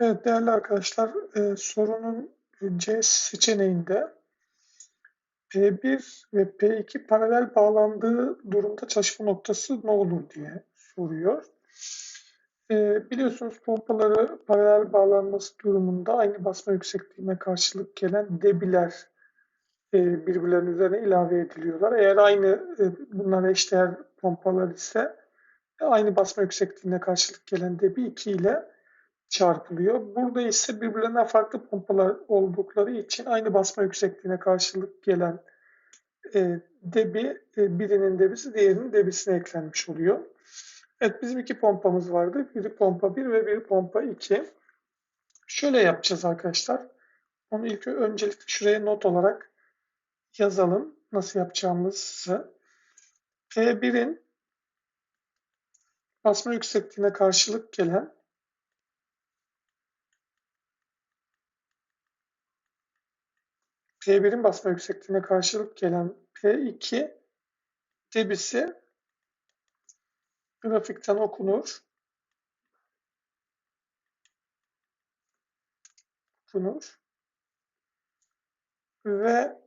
Evet değerli arkadaşlar, e, sorunun C seçeneğinde P1 ve P2 paralel bağlandığı durumda çalışma noktası ne olur diye soruyor. E, biliyorsunuz pompaları paralel bağlanması durumunda aynı basma yüksekliğine karşılık gelen debiler e, birbirlerinin üzerine ilave ediliyorlar. Eğer aynı e, bunlar eşdeğer pompalar ise aynı basma yüksekliğine karşılık gelen debi 2 ile çarpılıyor. Burada ise birbirlerinden farklı pompalar oldukları için aynı basma yüksekliğine karşılık gelen e, debi e, birinin debisi diğerinin debisine eklenmiş oluyor. Evet bizim iki pompamız vardı. Biri pompa 1 ve biri pompa 2. Şöyle yapacağız arkadaşlar. Onu ilk öncelikle şuraya not olarak yazalım. Nasıl yapacağımızı. P1'in basma yüksekliğine karşılık gelen P1'in basma yüksekliğine karşılık gelen P2 debisi grafikten okunur. Okunur. Ve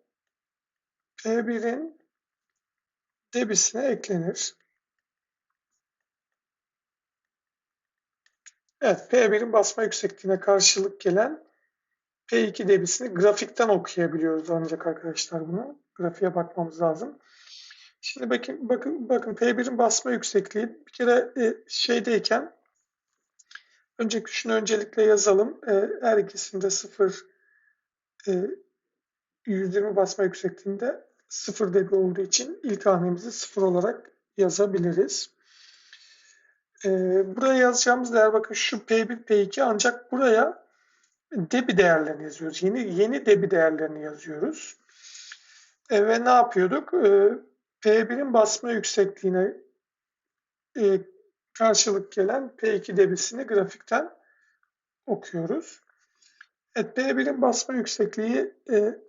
P1'in debisine eklenir. Evet, P1'in basma yüksekliğine karşılık gelen P2 debisini grafikten okuyabiliyoruz ancak arkadaşlar bunu. Grafiğe bakmamız lazım. Şimdi bakın bakın bakın P1'in basma yüksekliği bir kere e, şeydeyken önce şunu öncelikle yazalım. E, her ikisinde 0 e, 120 basma yüksekliğinde 0 debi olduğu için ilk hanemizi 0 olarak yazabiliriz. E, buraya yazacağımız değer bakın şu P1, P2 ancak buraya debi değerlerini yazıyoruz. Yeni yeni debi değerlerini yazıyoruz. E, ve ne yapıyorduk? E, P1'in basma yüksekliğine e, karşılık gelen P2 debisini grafikten okuyoruz. Evet, P1'in basma yüksekliği e,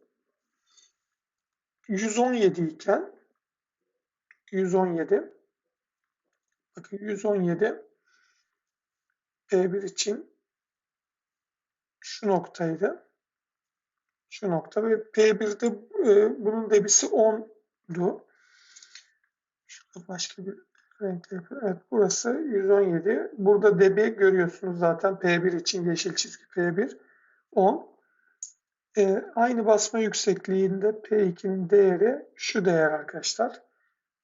117 iken 117 bakın 117 P1 için şu noktaydı. Şu nokta ve P1'de e, bunun debisi 10'du. Şurada başka bir renkle yapıyorum. Evet burası 117. Burada debi görüyorsunuz zaten P1 için yeşil çizgi P1 10. E, aynı basma yüksekliğinde P2'nin değeri şu değer arkadaşlar.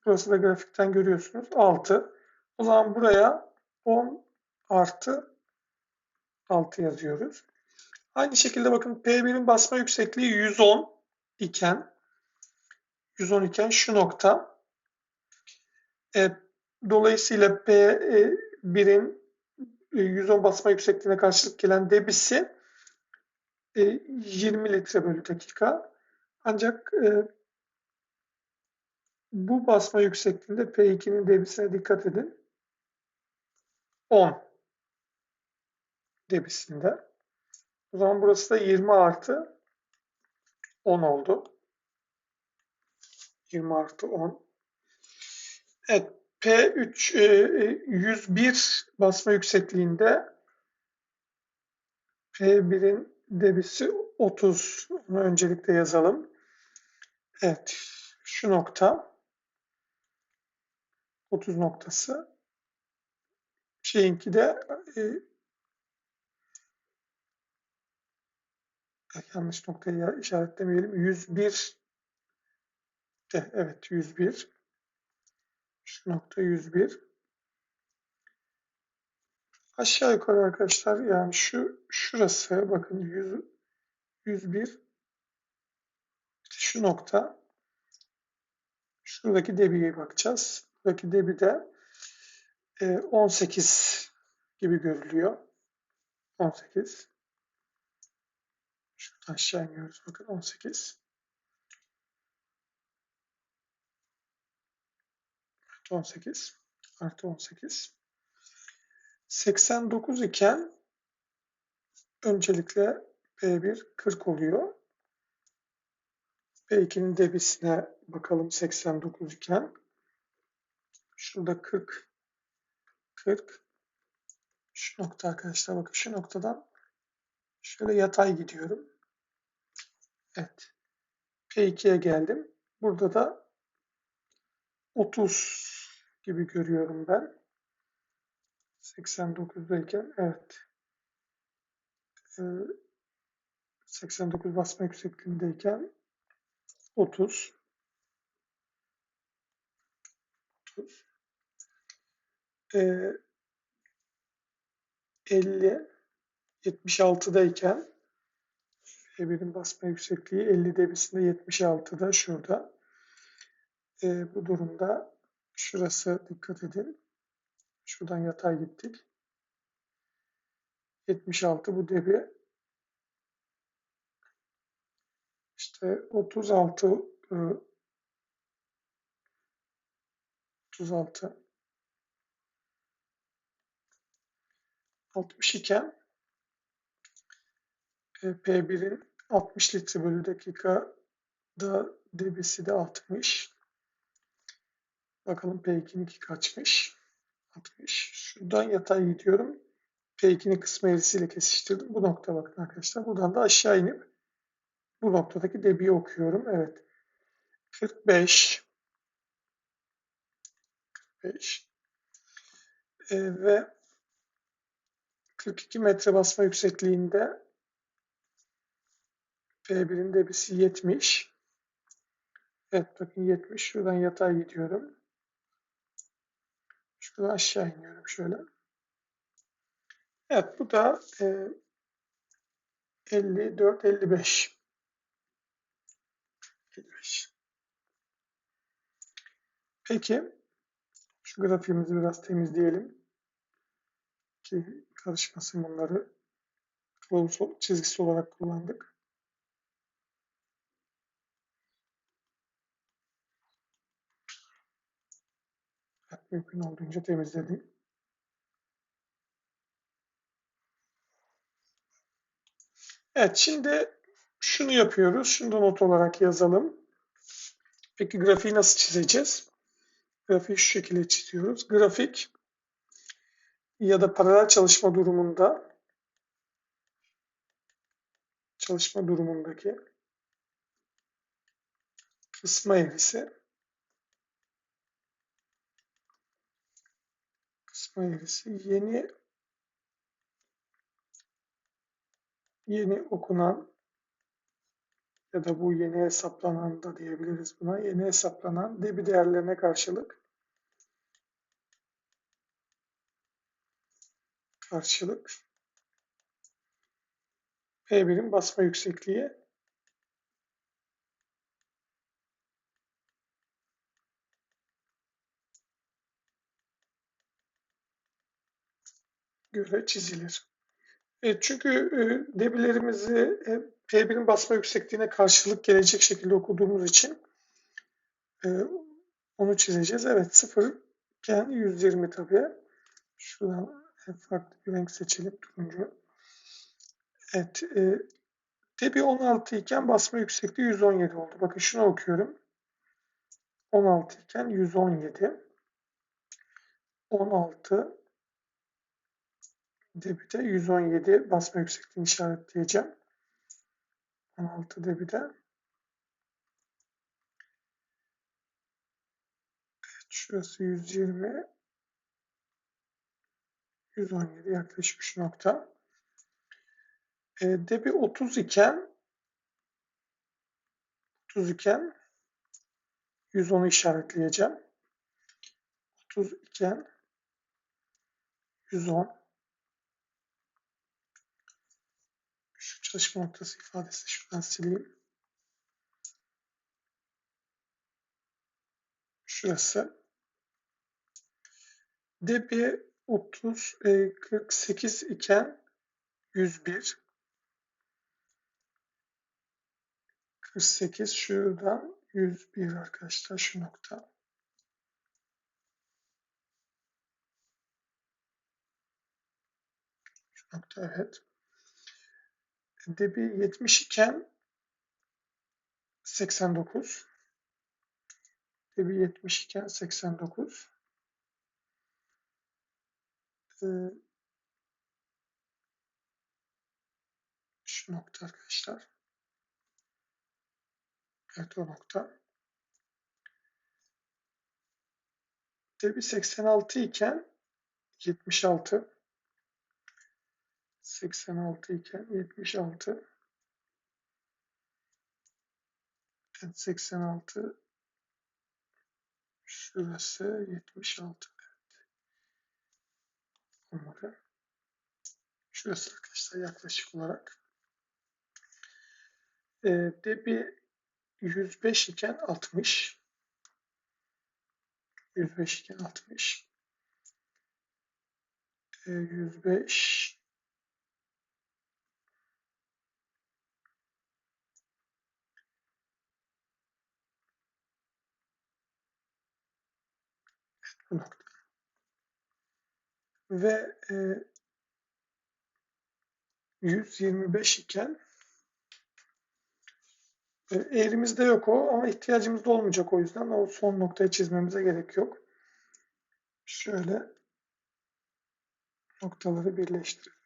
Burası da grafikten görüyorsunuz 6. O zaman buraya 10 artı 6 yazıyoruz. Aynı şekilde bakın P1'in basma yüksekliği 110 iken 110 iken şu nokta e, dolayısıyla P1'in e, 110 basma yüksekliğine karşılık gelen debisi e, 20 litre bölü dakika. Ancak e, bu basma yüksekliğinde P2'nin debisine dikkat edin. 10 debisinde. O zaman burası da 20 artı 10 oldu. 20 artı 10. Evet, P3 101 e, basma yüksekliğinde P1'in debisi 30. Bunu öncelikle yazalım. Evet, şu nokta 30 noktası. Şeyinki de yanlış noktayı işaretlemeyelim. 101 de evet 101 şu nokta 101 aşağı yukarı arkadaşlar yani şu şurası bakın 100 101 işte şu nokta şuradaki debiye bakacağız. Buradaki debi de 18 gibi görülüyor. 18 Şuradan aşağı iniyoruz. Bakın 18. 18 artı 18. 89 iken öncelikle P1 40 oluyor. P2'nin debisine bakalım 89 iken. Şurada 40 40 şu nokta arkadaşlar bakın şu noktadan Şöyle yatay gidiyorum. Evet. P2'ye geldim. Burada da 30 gibi görüyorum ben. 89'dayken evet. Ee, 89 basma yüksekliğindeyken 30 30 ee, 50 76'dayken F1'in basma yüksekliği 50 debisinde 76'da şurada. Ee, bu durumda şurası dikkat edin. Şuradan yatay gittik. 76 bu debi. İşte 36 e, 36 60 iken e, P1'in 60 litre bölü dakikada debisi de 60. Bakalım P2'ninki kaçmış? 60. Şuradan yatay gidiyorum. P2'nin kısmı eğrisiyle kesiştirdim. Bu nokta bakın arkadaşlar. Buradan da aşağı inip bu noktadaki debiyi okuyorum. Evet. 45 45 ee, ve 42 metre basma yüksekliğinde P1'in debisi 70. Evet bakın 70. Şuradan yatay gidiyorum. Şuradan aşağı iniyorum şöyle. Evet bu da e, 54 55 55 Peki şu grafiğimizi biraz temizleyelim ki karışmasın bunları kılavuz çizgisi olarak kullandık. Mümkün olduğunca temizledim. Evet şimdi şunu yapıyoruz. Şunu da not olarak yazalım. Peki grafiği nasıl çizeceğiz? Grafiği şu şekilde çiziyoruz. Grafik ya da paralel çalışma durumunda çalışma durumundaki kısma eğrisi kısma eğrisi yeni yeni okunan ya da bu yeni hesaplanan da diyebiliriz buna. Yeni hesaplanan debi değerlerine karşılık karşılık P1'in basma yüksekliği göre çizilir. E, çünkü e, debilerimizi e, P1'in basma yüksekliğine karşılık gelecek şekilde okuduğumuz için e, onu çizeceğiz. Evet 0 iken 120 tabii. Şuradan farklı bir renk seçelim turuncu. Evet e, debi 16 iken basma yüksekliği 117 oldu. Bakın şunu okuyorum. 16 iken 117 16 debide 117 basma yüksekliğini işaretleyeceğim. 16 debide. Evet, şurası 120 117 yaklaşık 3 nokta. E, debi 30 iken 30 iken 110'u işaretleyeceğim. 30 iken 110 şu çalışma noktası ifadesi şuradan sileyim. Şurası. Debi 30, e, 48 iken 101. 48 şuradan 101 arkadaşlar şu nokta. Şu nokta evet. Debi 70 iken 89. Debi 70 iken 89. Ee, Şu nokta arkadaşlar. Evet o nokta. Debi 86 iken 76 86 iken 76 evet, 86 şurası 76 evet. olmadı. Şurası arkadaşlar yaklaşık olarak. E, debi 105 iken 60 105 iken 60 e, 105 bu nokta. Ve e, 125 iken e, eğrimizde yok o ama ihtiyacımız da olmayacak o yüzden o son noktayı çizmemize gerek yok. Şöyle noktaları birleştirelim.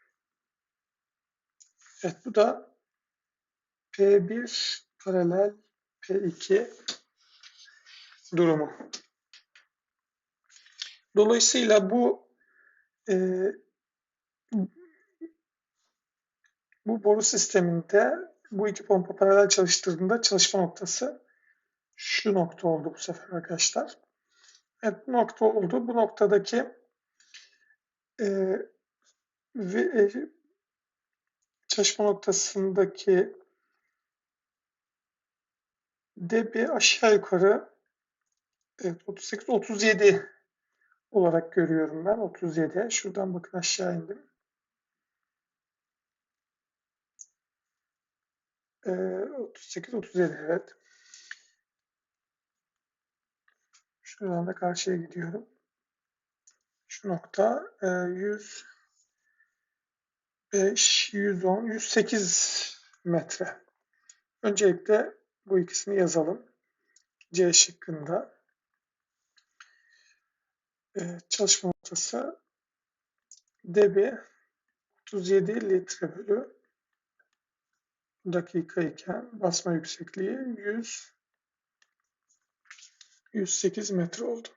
Evet bu da P1 paralel P2 durumu. Dolayısıyla bu e, bu boru sisteminde bu iki pompa paralel çalıştırdığında çalışma noktası şu nokta oldu bu sefer arkadaşlar. Evet nokta oldu. Bu noktadaki e, ve, e, çalışma noktasındaki debi aşağı yukarı evet, 38 37 olarak görüyorum ben 37. Şuradan bakın aşağı indim. Ee, 38 37 evet. Şuradan da karşıya gidiyorum. Şu nokta e, 105, 110, 108 metre. Öncelikle bu ikisini yazalım. C şıkkında. Ee, çalışma noktası debi 37 litre bölü dakika iken basma yüksekliği 100 108 metre oldu.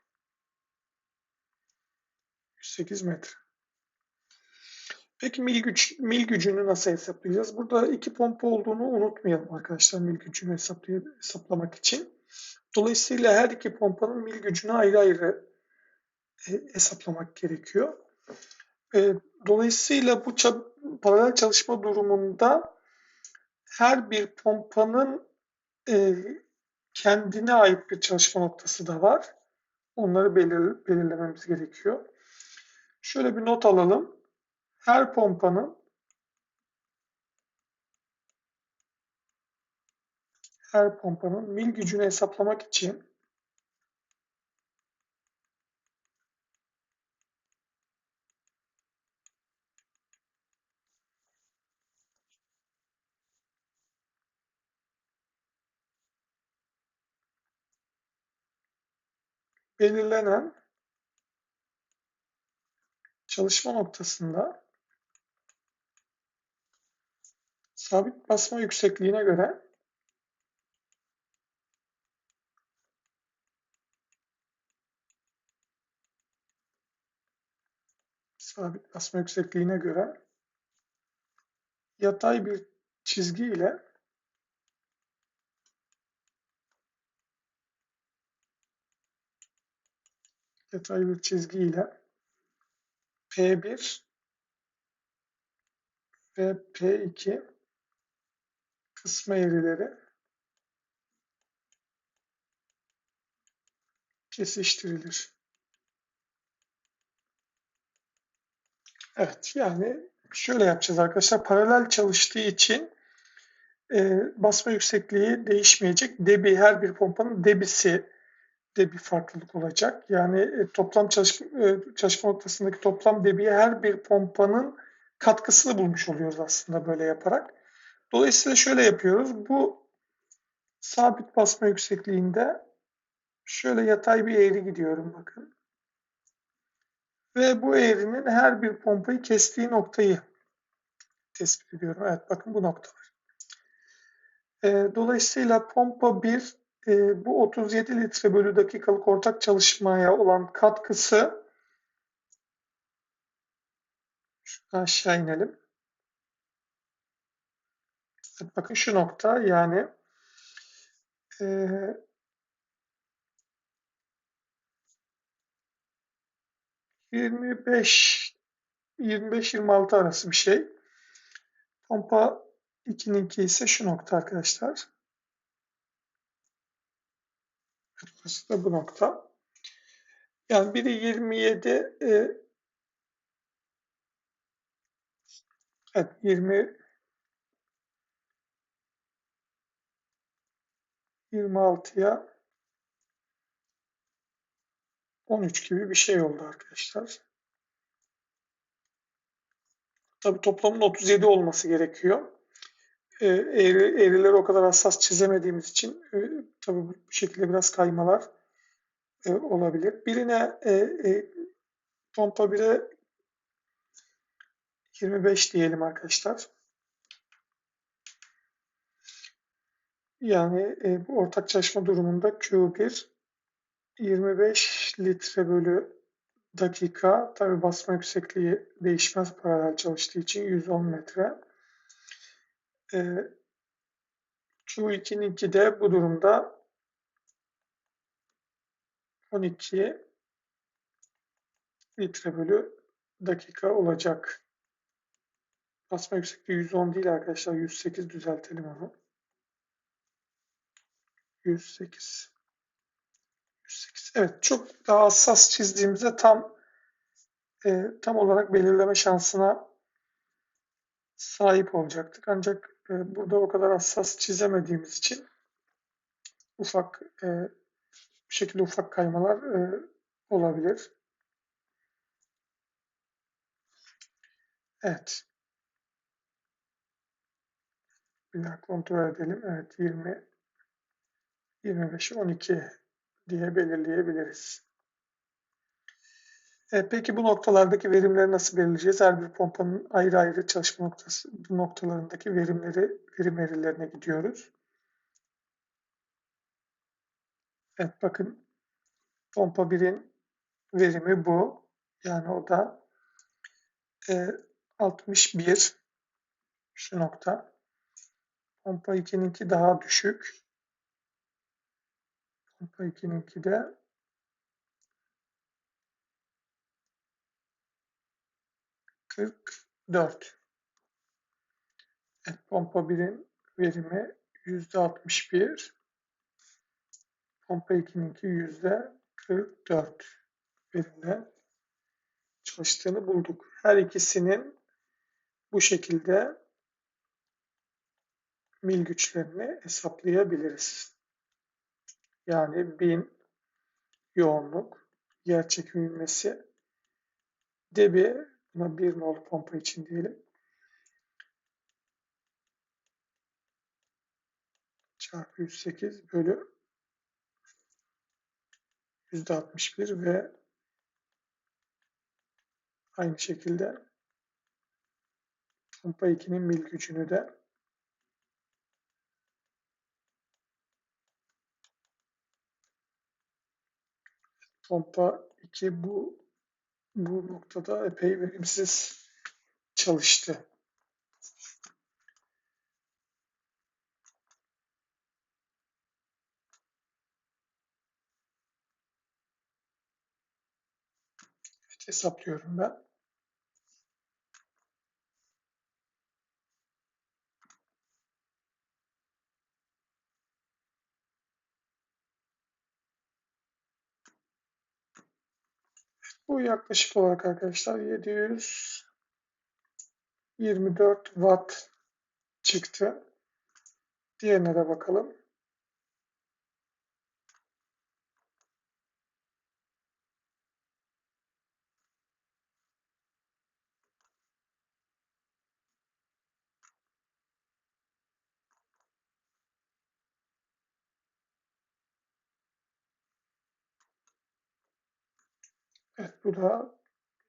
108 metre. Peki mil, güç, mil gücünü nasıl hesaplayacağız? Burada iki pompa olduğunu unutmayalım arkadaşlar mil gücünü hesaplamak için. Dolayısıyla her iki pompanın mil gücünü ayrı ayrı e, hesaplamak gerekiyor. E, dolayısıyla bu paralel çalışma durumunda her bir pompanın e, kendine ait bir çalışma noktası da var. Onları belir, belirlememiz gerekiyor. Şöyle bir not alalım. Her pompanın her pompanın mil gücünü hesaplamak için belirlenen çalışma noktasında sabit basma yüksekliğine göre sabit basma yüksekliğine göre yatay bir çizgi ile bir çizgi ile P1 ve P2 kısma eğrileri kesiştirilir. Evet yani şöyle yapacağız arkadaşlar. Paralel çalıştığı için e, basma yüksekliği değişmeyecek. Debi her bir pompanın debisi de bir farklılık olacak. Yani e, toplam çalışma, e, çalışma noktasındaki toplam debiye her bir pompanın katkısını bulmuş oluyoruz aslında böyle yaparak. Dolayısıyla şöyle yapıyoruz. Bu sabit basma yüksekliğinde şöyle yatay bir eğri gidiyorum bakın. Ve bu eğrinin her bir pompayı kestiği noktayı tespit ediyorum. Evet bakın bu noktalar. E, dolayısıyla pompa 1 e, bu 37 litre bölü dakikalık ortak çalışmaya olan katkısı şuradan aşağı inelim. Bakın şu nokta yani e, 25 25-26 arası bir şey. Pompa 2'ninki ise şu nokta arkadaşlar. Burası da bu nokta. Yani biri 27 e, evet 20 26'ya 13 gibi bir şey oldu arkadaşlar. Tabii toplamın 37 olması gerekiyor. E, eğri, eğrileri o kadar hassas çizemediğimiz için e, tabii bu şekilde biraz kaymalar e, olabilir. Birine e, e, pompa 1'e 25 diyelim arkadaşlar. Yani e, bu ortak çalışma durumunda Q1 25 litre bölü dakika. Tabi basma yüksekliği değişmez paralel çalıştığı için 110 metre. E, Q2'ninki de bu durumda 12 litre bölü dakika olacak. Basma yüksekliği 110 değil arkadaşlar. 108 düzeltelim onu. 108. 108. Evet çok daha hassas çizdiğimizde tam e, tam olarak belirleme şansına sahip olacaktık. Ancak burada o kadar hassas çizemediğimiz için ufak e, bu şekilde ufak kaymalar e, olabilir. Evet. Bir daha kontrol edelim. Evet 20 25 12 diye belirleyebiliriz. E, peki bu noktalardaki verimleri nasıl belirleyeceğiz? Her bir pompanın ayrı ayrı çalışma noktası noktalarındaki verimleri verim verilerine gidiyoruz. Evet bakın pompa 1'in verimi bu. Yani o da e, 61 şu nokta. Pompa 2'ninki daha düşük. Pompa 2'ninki de kırk dört. Evet, pompa 1'in verimi yüzde altmış bir. Pompa 2'ninki yüzde kırk dört verimle çalıştığını bulduk. Her ikisinin bu şekilde mil güçlerini hesaplayabiliriz. Yani 1000 yoğunluk, yer çekim ivmesi, debi, buna 1 mol pompa için diyelim. Çarpı 108 bölü %61 ve aynı şekilde pompa 2'nin mil gücünü de Pompa 2 bu bu noktada epey verimsiz çalıştı. Evet, hesaplıyorum ben. Bu yaklaşık olarak arkadaşlar 724 watt çıktı. Diğerine de bakalım. Evet bu da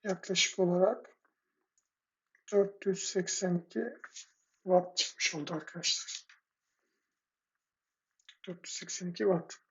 yaklaşık olarak 482 watt çıkmış oldu arkadaşlar. 482 watt.